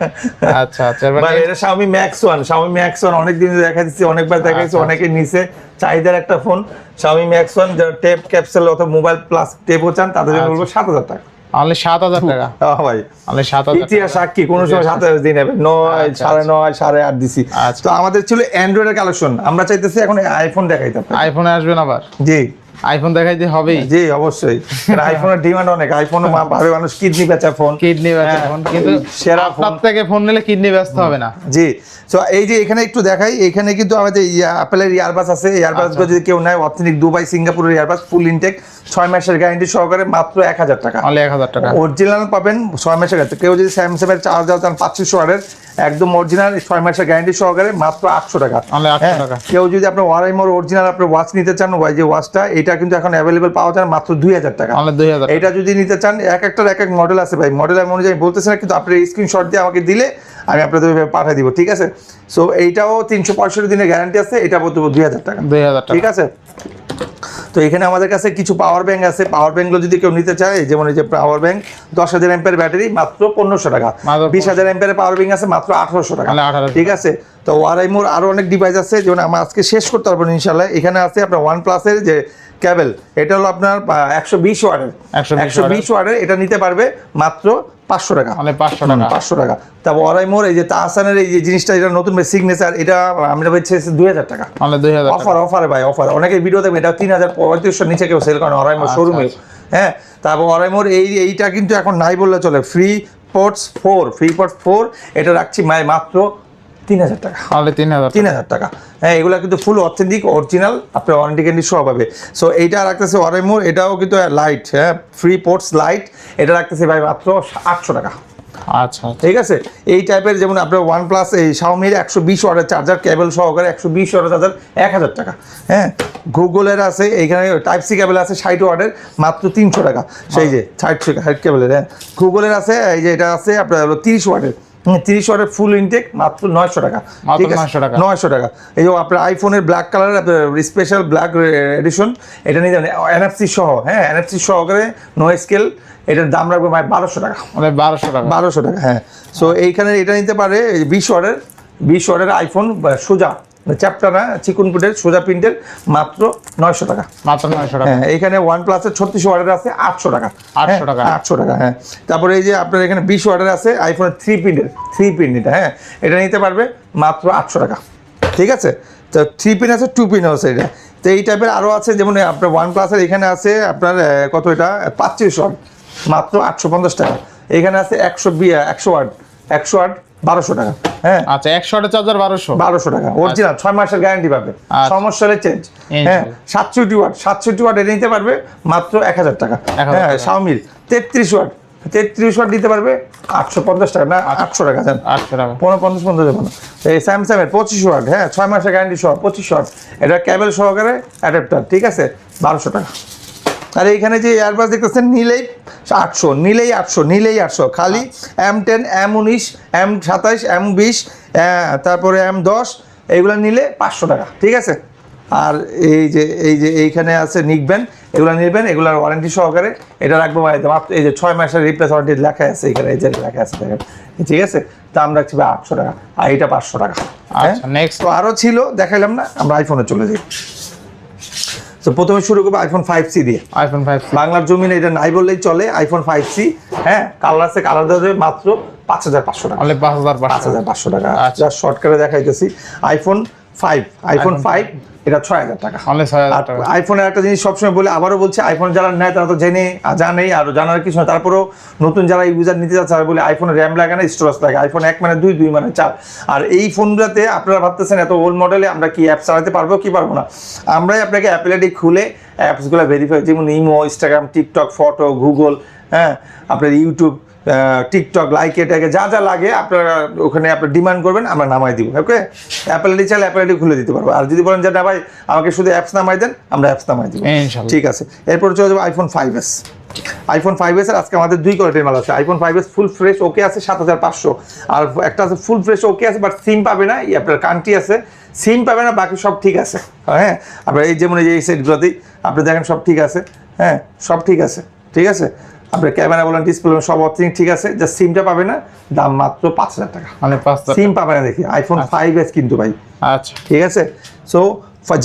আচ্ছা আচ্ছা। এবার ভাই এটা Xiaomi Max 1 Xiaomi Max 1 অনেক দিন দেখা দিচ্ছি অনেকবার দেখাইছি আচ্ছা, অনেকে নিছে। চাহিদার একটা ফোন স্বামী ম্যাক্স ওয়ান যারা টেপ ক্যাপসেল অথবা মোবাইল প্লাস টেপও চান তাদের জন্য আচ্ছা। বলব সাত হাজার টাকা। সাত হাজার টাকা। ভাই। সাত হাজার ইতিহাস সাক্ষী কোনো সময় সাত হাজার নয় আচ্ছা, সাড়ে নয় সাড়ে আট দিছি। আচ্ছা। তো আমাদের ছিল অ্যান্ড্রয়েডের কালেকশন আমরা চাইতেছি এখন আইফোন দেখাইতে আইফোন আইফোনে আসবেন আবার। জি। আইফোন দেখাইতে হবেই। জি অবশ্যই। আইফোনের ডিমান্ড অনেক। আইফোন ভাবে মানুষ কিডনি বেচা ফোন কিডনি ব্যস্ত হ্যাঁ, ফোন কিন্তু সেরা ফোন থেকে ফোন নিলে কিডনি ব্যস্ত হবে না। জি। তো এই যে এখানে একটু দেখাই এখানে কিন্তু আমাদের অ্যাপেলের ইয়ারবাস আছে। ইয়ারবাস আচ্ছা। যদি কেউ নেয় অথেন্টিক দুবাই সিঙ্গাপুরের ইয়ারবাস ফুল ইনটেক ছয় মাসের গ্যারান্টি সহকারে মাত্র এক হাজার টাকা। অনলি এক হাজার টাকা। অরিজিনাল পাবেন ছয় মাসের কাছে কেউ যদি স্যামসাংয়ের চার্জার চান পাঁচশো ওয়ার্ডের একদম অরিজিনাল ছয় মাসের গ্যারান্টি সহকারে মাত্র আটশো টাকা। Only 800 হ্যাঁ, টাকা। কেউ যদি আপনার ওয়ারাইমোর অরিজিনাল আপনার ওয়াচ নিতে চান ওই যে ওয়াচটা এটা কিন্তু এখন অ্যাভেলেবেল পাওয়া যায় মাত্র দুই হাজার টাকা। এটা যদি নিতে চান এক একটার এক এক মডেল আছে ভাই। মডেল আমি অনুযায়ী বলতেছি না কিন্তু আপনি স্ক্রিনশট দিয়ে আমাকে দিলে আমি আপনাদের পাঠিয়ে দিব ঠিক আছে? সো এইটাও তিনশো পঁয়ষট্টি দিনের গ্যারান্টি আছে এটা বলতে দুই হাজার টাকা। দুই হাজার টাকা। ঠিক আছে? তো এখানে আমাদের কাছে কিছু পাওয়ার ব্যাংক আছে। পাওয়ার ব্যাংকগুলো যদি কেউ নিতে চায় যেমন এই যে পাওয়ার ব্যাংক দশ হাজার এম্পের ব্যাটারি মাত্র পনেরোশো টাকা। বিশ হাজার এম্পের পাওয়ার ব্যাংক আছে মাত্র আঠারোশো টাকা। মানে 1800 ঠিক আছে? তো ওয়ারাইমোর আরও অনেক ডিভাইস আছে যেমন আমরা আজকে শেষ করতে পারব ইনশাল্লাহ এখানে আছে আপনার ওয়ান প্লাসের যে ক্যাবেল এটা হলো আপনার একশো বিশ ওয়ার্ডের 120 একশো বিশ ওয়ার্ডের এটা নিতে পারবে মাত্র পাঁচশো টাকা। মানে পাঁচশো টাকা? পাঁচশো টাকা। তারপর অরাইমোর এই যে তাহসানের এই যে জিনিসটা এটা নতুন সিগনেচার এটা আমরা দুই হাজার টাকা। মানে দুই হাজার অফার অফারে ভাই অফার অনেকে ভিডিও দেখবেন এটা তিন হাজার পঁয়ত্রিশশোর নিচে কেউ সেল করেন অরাইমোর আচ্ছা, শোরুমে হ্যাঁ তারপর অরাইমোর এই এইটা কিন্তু এখন নাই বললে চলে। Free pods four free pods four এটা রাখছি মাই মাত্র তিন হাজার টাকা। অনলি তিন হাজার তিন হাজার টাকা। হ্যাঁ এগুলো কিন্তু ফুল অথেন্টিক অরিজিনাল আপনার ওয়ারেন্টি ক্যান্ডি সহ পাবে। সো এইটা রাখতেছে অরাইমোর এটাও কিন্তু লাইট হ্যাঁ ফ্রি পোর্টস লাইট এটা রাখতেছে ভাই মাত্র আটশো টাকা। আচ্ছা আচ্ছা। ঠিক আছে? এই টাইপের যেমন আপনার ওয়ান প্লাস এই শাওমির একশো বিশ ওয়াটের চার্জার কেবল সহকারে একশো বিশ ওয়াটের চার্জার এক হাজার টাকা। হ্যাঁ গুগলের আছে এইখানে টাইপ সি কেবল আছে ষাট ওয়াটের মাত্র তিনশো টাকা। সেই যে ষাট ষাট কেবলের হ্যাঁ। গুগলের আছে এই যে এটা আছে আপনার হলো তিরিশ ওয়াটের তিরিশ ওয়াটের ফুল ইনটেক মাত্র নয়শো টাকা। 900 টাকা। নয়শো টাকা। এই যে আপনার আইফোনের black colour special black edition এটা নিয়ে যাবেন। এনএফসি সহ হ্যাঁ এনএফসি সহকারে নো স্কেল এটার দাম রাখবে ভাই বারোশো টাকা। মানে বারোশো টাকা। বারোশো টাকা হ্যাঁ। সো এইখানে এটা নিতে পারে বিশ ওয়ার্ডের বিশ ওয়ার্ডের আইফোন সোজা। চ্যাপ্টার না চিকুন পিটের সোজা প্রিন্টের মাত্র নয়শো টাকা। মাত্র নয়শো টাকা। হ্যাঁ এইখানে ওয়ান প্লাসের ছত্রিশ ওয়ার্ডের আছে আটশো টাকা। 800 টাকা। আটশো টাকা হ্যাঁ। তারপরে এই যে আপনার এখানে বিশ ওয়ার্ডের আছে আইফোনের থ্রি প্রিন্টের থ্রি প্রিন্ট এটা হ্যাঁ। এটা নিতে পারবে মাত্র আটশো টাকা। ঠিক আছে? তো থ্রি পিন আছে টু পিন আছে এটা। তো এই টাইপের আরও আছে যেমন আপনার ওয়ান প্লাসের এখানে আছে আপনার কত এটা? পাঁচত্রিশ ওয়াট মাত্র আটশো পঞ্চাশ টাকা। এখানে আছে একশো বিয়া একশো ওয়াট একশো ওয়াট বারোশো টাকা হ্যাঁ। আচ্ছা একশো চার্জার বারোশো। বারোশো টাকা অরিজিনাল ছয় মাসের গ্যারান্টি পাবে। আচ্ছা। সমস্যা হলে চেঞ্জ। হ্যাঁ সাতষট্টি ওয়াট সাতষট্টি ওয়াট এটা নিতে পারবে মাত্র এক হাজার টাকা। 1000 হ্যাঁ। শাওমির তেত্রিশ ওয়াট তেত্রিশ ওয়াট দিতে পারবে আটশো পঞ্চাশ টাকা না আটশো টাকা জান। আটশো টাকা। পনেরো পঞ্চাশ পঞ্চাশ এই স্যামসাংয়ের পঁচিশ ওয়াট হ্যাঁ ছয় মাসের গ্যারান্টি সহ পঁচিশ ওয়াট। এটা ক্যাবেল সহকারে অ্যাডাপ্টার ঠিক আছে? বারোশো টাকা। আর এইখানে যে এয়ারবাস দেখতেছেন নিলেই আটশো নিলেই আটশো নিলেই আটশো। খালি এম টেন এম উনিশ এম সাতাইশ এম বিশ তারপরে এম দশ এইগুলো নিলে পাঁচশো টাকা ঠিক আছে? আর এই যে এই যে এইখানে আছে নিকবেন এগুলো নিবেন এগুলোর ওয়ারেন্টি সহকারে এটা রাখব এই যে ছয় মাসের রিপ্লেস ওয়ারেন্টি লেখা আছে এখানে এই যে লেখা আছে দেখেন। ঠিক আছে? দাম রাখছি ভাই আটশো টাকা আর এটা পাঁচশো টাকা। হ্যাঁ? আচ্ছা নেক্সট তো আরও ছিল দেখাইলাম না আমরা আইফোনে চলে যাই। তো প্রথমে শুরু করব আইফোন ফাইভ সি দিয়ে। আইফোন ফাইভ বাংলার জমিনে এটা নাই বললেই চলে আইফোন ফাইভ সি হ্যাঁ? কালার আছে কালার দেওয়া যাবে মাত্র পাঁচ হাজার পাঁচশো টাকা। পাঁচ হাজার পাঁচ পাঁচশো হাজার পাঁচশো টাকা। আচ্ছা। শর্টকাটে দেখাইতেছি আইফোন ফাইভ আইফোন ফাইভ এটা ছয় হাজার টাকা। আইফোনের একটা জিনিস সবসময় বলে আবারও বলছে আইফোন যারা নেয় তারা তো জেনে আর জানেই আর জানার কিছু না। তারপরেও নতুন যারা ইউজার নিতে যাচ্ছে তারা বলে আইফোনে র্যাম লাগে না স্টোরেজ লাগে। আইফোন এক মানে দুই দুই মানে চার। আর এই ফোনগুলোতে আপনারা ভাবতেছেন এত ওল্ড মডেলে আমরা কি অ্যাপ চালাতে পারব কি পারব না? আমরাই আপনাকে অ্যাপেল আইডি খুলে অ্যাপসগুলো ভেরিফাই যেমন imo Instagram TikTok photo Google হ্যাঁ আপনার ইউটিউব টিকটক লাইক এটাকে যা যা লাগে আপনারা ওখানে আপনার ডিমান্ড করবেন আমরা নামাই দিব ওকে অ্যাপেল আইডি চাইলে অ্যাপেল আইডি খুলে দিতে পারব। আর যদি বলেন যে না ভাই আমাকে শুধু অ্যাপস নামাই দেন আমরা অ্যাপস নামাই দিব। ঠিক আছে। এরপর চলে যাব iPhone five S iPhone five S এর আজকে আমাদের দুই কোয়ালিটির মাল আছে। IPhone five S full fresh okay আছে সাত হাজার পাঁচশো। আর একটা আছে ফুল ফ্রেশ ওকে আছে বাট সিম পাবে না। আপনার কান্ট্রি আছে। সিম পাবে না বাকি সব ঠিক আছে। হ্যাঁ? আপনার এই যেমন এই যে এই সেটগুলোতেই আপনি দেখেন সব ঠিক আছে। হ্যাঁ? সব ঠিক আছে। ঠিক আছে? আপনার ক্যামেরা বলেন ডিসপ্লে সব অপশন ঠিক আছে যা সিমটা পাবে না দাম মাত্র পাঁচ হাজার টাকা। মানে পাঁচ হাজার সিম পাবে না দেখি আইফোন ফাইভ এস কিন্তু ভাই। আচ্ছা। ঠিক আছে? সো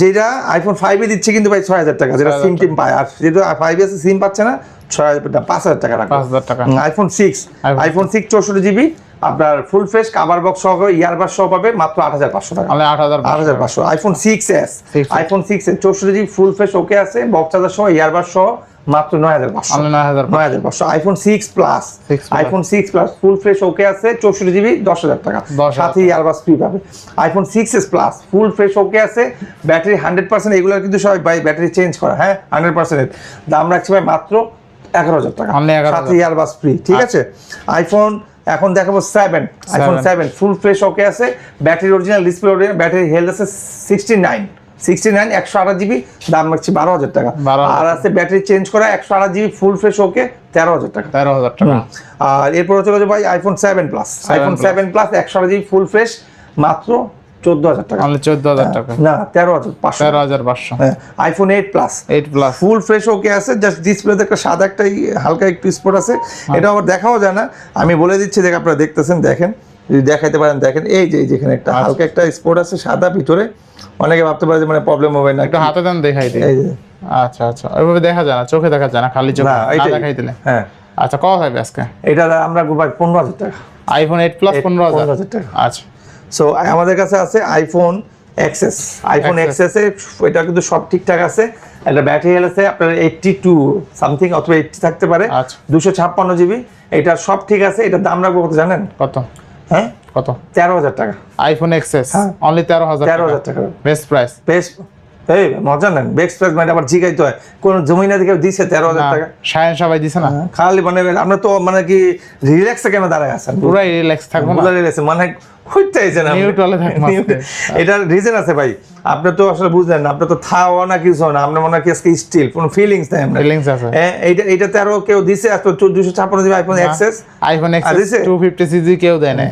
যেটা আইফোন ফাইভে দিচ্ছে কিন্তু ভাই ছয় হাজার টাকা যেটা সিম টিম পায়। আর যেটা ফাইভ এসে সিম পাচ্ছে না ছয় হাজার টাকা পাঁচ হাজার টাকা পাঁচ হাজার টাকা। আইফোন সিক্স আইফোন সিক্স চৌষট্টি জিবি আপনার ফুল ফ্রেশ কাভার বক্স সহ ইয়ারবাস সহ পাবে মাত্র আট হাজার পাঁচশো টাকা। আট হাজার আট হাজার পাঁচশো। IPhone six S 6S iPhone six S চৌষট্টি জিবি ফুল ফ্রেশ ওকে আছে বক্স চার্জার সহ ইয়ারবাস সহ মাত্র নয় হাজার পাঁচশো। নয় হাজার নয় হাজার পাঁচশো। IPhone six plus iPhone six plus full fresh okay আছে চৌষট্টি জিবি দশ হাজার টাকা। 10,000 সাথে ইয়ারবাস ফ্রি পাবে। IPhone six S plus full fresh okay আছে ব্যাটারি হান্ড্রেড পার্সেন্ট এগুলো কিন্তু সবাই বাই ব্যাটারি চেঞ্জ করা হ্যাঁ হান্ড্রেড পার্সেন্ট দাম রাখছে ভাই মাত্র এগারো হাজার টাকা। Only 11,000 সাথে ইয়ারবাস ফ্রি ঠিক আছে? আইফোন এখন দেখাবো seven iPhone seven full fresh okay আছে battery original display original battery health আছে সিক্সটি নাইন সিক্সটি নাইন একশো আঠাশ জিবি দাম রাখছি বারো হাজার টাকা। আর আছে ব্যাটারি চেঞ্জ করা একশো আঠাশ জিবি ফুল ফ্রেশ ওকে তেরো হাজার টাকা। তেরো হাজার টাকা। আর এরপরে চলে যাব ভাই iPhone seven plus iPhone seven plus একশো আঠাশ জিবি ফুল ফ্রেশ মাত্র চোদ্দ হাজার টাকা। চোদ্দ হাজার টাকা। না তেরো হাজার পাঁচশো। তেরো হাজার পাঁচশো। IPhone eight plus eight plus full fresh okay আছে জাস্ট ডিসপ্লেতে একটা সাদা একটা হালকা একটু স্পট আছে। এটা আবার দেখাও যায় না। আমি বলে দিচ্ছি দেখ আপনারা দেখতেছেন দেখেন। যদি দেখাইতে পারেন দেখেন এই যে যেখানে একটা হালকা একটা স্পট আছে সাদা ভিতরে। অনেকে ভাবতে পারে যে মানে প্রবলেম হবে না একটু হাতে দেন দেখাই দিই। এই যে। আচ্ছা আচ্ছা। ওইভাবে দেখা যায় না চোখে দেখা যায় না খালি চোখে। দেখাই দিলে। হ্যাঁ। আচ্ছা কত থাকবে আজকে? এটা আমরা ভাই পনেরো হাজার টাকা। আইফোন এইট প্লাস পনেরো হাজার। টাকা। আচ্ছা। সো আমাদের কাছে আছে আইফোন এক্সেস আইফোন এক্সেস এ এটা কিন্তু সব ঠিকঠাক আছে। একটা ব্যাটারি হেলথ আছে আপনার এইটটি টু সামথিং অথবা এইটটি থাকতে পারে। আচ্ছা। দুশো ছাপ্পান্ন জিবি এটা সব ঠিক আছে। এটার দাম রাখব কত জানেন? কত? হ্যাঁ? কত? তেরো হাজার টাকা। আইফোন এক্সএস হ্যাঁ। অনলি তেরো হাজার তেরো হাজার টাকা। বেস্ট প্রাইস বেস্ট এই মজা নেন। বেক্স প্রাইস মানে আবার জিগাইতে হয়। কোন জমিনা থেকে দিছে তেরো হাজার টাকা। সায়ন সবাই দিছে না। খালি মানে আমরা তো মানে কি রিল্যাক্সে কেন দাঁড়ায় আছেন? পুরাই রিল্যাক্স থাকব বুলা মানে খুঁজতেছেন আপনি। Neutral এ থাকব আজকে। এটার রিজন আছে ভাই। আপনি তো আসলে বুঝলেন না আপনি তো থাও না কিছু না আপনার মনে হয় আজকে স্টিল কোনো ফিলিংস নাই আমরা ফিলিংস আছে। হ্যাঁ এইটা এইটা তেরো কেউ দিছে এত দুশো ছাপ্পান্ন জিবি আইফোন এক্সেস আইফোন আর টু ফিফটি সিজি কেউ দেয় না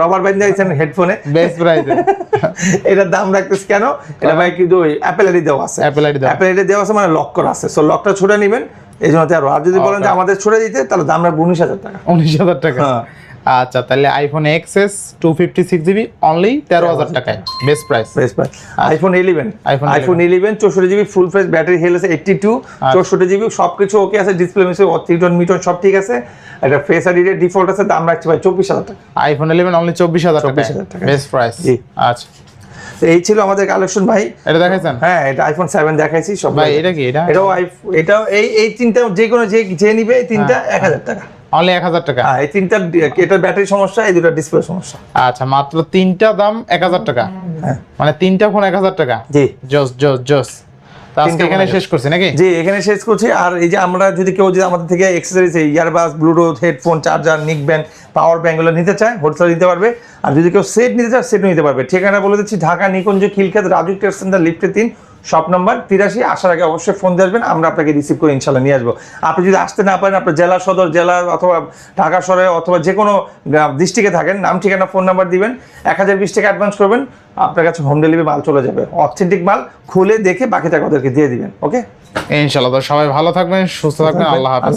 রবার বাইন দিয়েছেন হেডফোনে বেস্ট প্রাইস এটার দাম রাখতেছে কেন? এটা ভাই কিন্তু ওই অ্যাপেল আইডি দেওয়া আছে। দেওয়া। অ্যাপেল আইডি দেওয়া আছে মানে লক করা আছে। সো লকটা ছুটে নেবেন। এই জন্য আর। যদি বলেন যে আমাদের ছুটে দিতে তাহলে দাম রাখব উনিশ হাজার টাকা। উনিশ হাজার টাকা। হ্যাঁ। আচ্ছা তাহলে iPhone XS two fifty six GB only তেরো হাজার টাকায়। বেস্ট প্রাইস বেস্ট ভাই iPhone eleven iPhone iPhone eleven চৌষট্টি GB full face battery health আছে এইটটি টু চৌষট্টি জিবি সবকিছু ওকে আছে ডিসপ্লে মিসে থ্রিটন মিটন সব ঠিক আছে। একটা ফেস আইডি ডিফল্ট আছে দাম রাখছি ভাই চব্বিশ হাজার টাকা। আইফোন ইলেভেন অনলি চব্বিশ হাজার টাকা 24,000 টাকা। বেস্ট প্রাইস জি। আচ্ছা। তো এই ছিল আমাদের কালেকশন ভাই। এটা দেখাইছেন? হ্যাঁ এটা আইফোন সেভেন দেখাইছি সব ভাই এটা কি? এটা? এটাও এটাও এই এই তিনটা যে কোনো যে যে নিবে এই তিনটা হ্যাঁ। এক হাজার টাকা। অনলি এক হাজার টাকা? হ্যাঁ এই তিনটা ব্যাটারি সমস্যা এই দুটো ডিসপ্লে সমস্যা। আচ্ছা মাত্র তিনটা দাম এক হাজার টাকা? হ্যাঁ। মানে তিনটা ফোন এক হাজার টাকা? জি। জোস জোস জোস। আজকে এখানে শেষ করছি নাকি? জি এখানে শেষ করছি। আর এই যে আমরা যদি কেউ যদি আমাদের থেকে accessories earbuds Bluetooth headphone charger neck band power ব্যাঙ্কগুলো নিতে চায় হোলসেল নিতে পারবে। আর যদি কেউ সেট নিতে চায় সেট নিতে পারবে। ঠিকানা বলে দিচ্ছি ঢাকা নিকুঞ্জ খিলক্ষেত রাজু টেস্ট সেন্টার লিফটে তিন। শপ নম্বর তিরাশি আসার আগে অবশ্যই ফোন দিয়ে আসবেন আমরা আপনাকে রিসিভ করে ইনশাল্লাহ নিয়ে আসব। আপনি যদি আসতে না পারেন আপনার জেলা সদর জেলা অথবা ঢাকা শহরে অথবা যে কোনো ডিস্ট্রিক্টে থাকেন নাম ঠিকানা ফোন নাম্বার দিবেন এক হাজার বিশ টাকা অ্যাডভান্স করবেন আপনার কাছে হোম ডেলিভারি মাল চলে যাবে। অথেন্টিক মাল খুলে দেখে বাকি টাকা ওদেরকে দিয়ে দিবেন ওকে ইনশাল্লাহ সবাই ভালো থাকবেন সুস্থ থাকবেন আল্লাহ হাফেজ।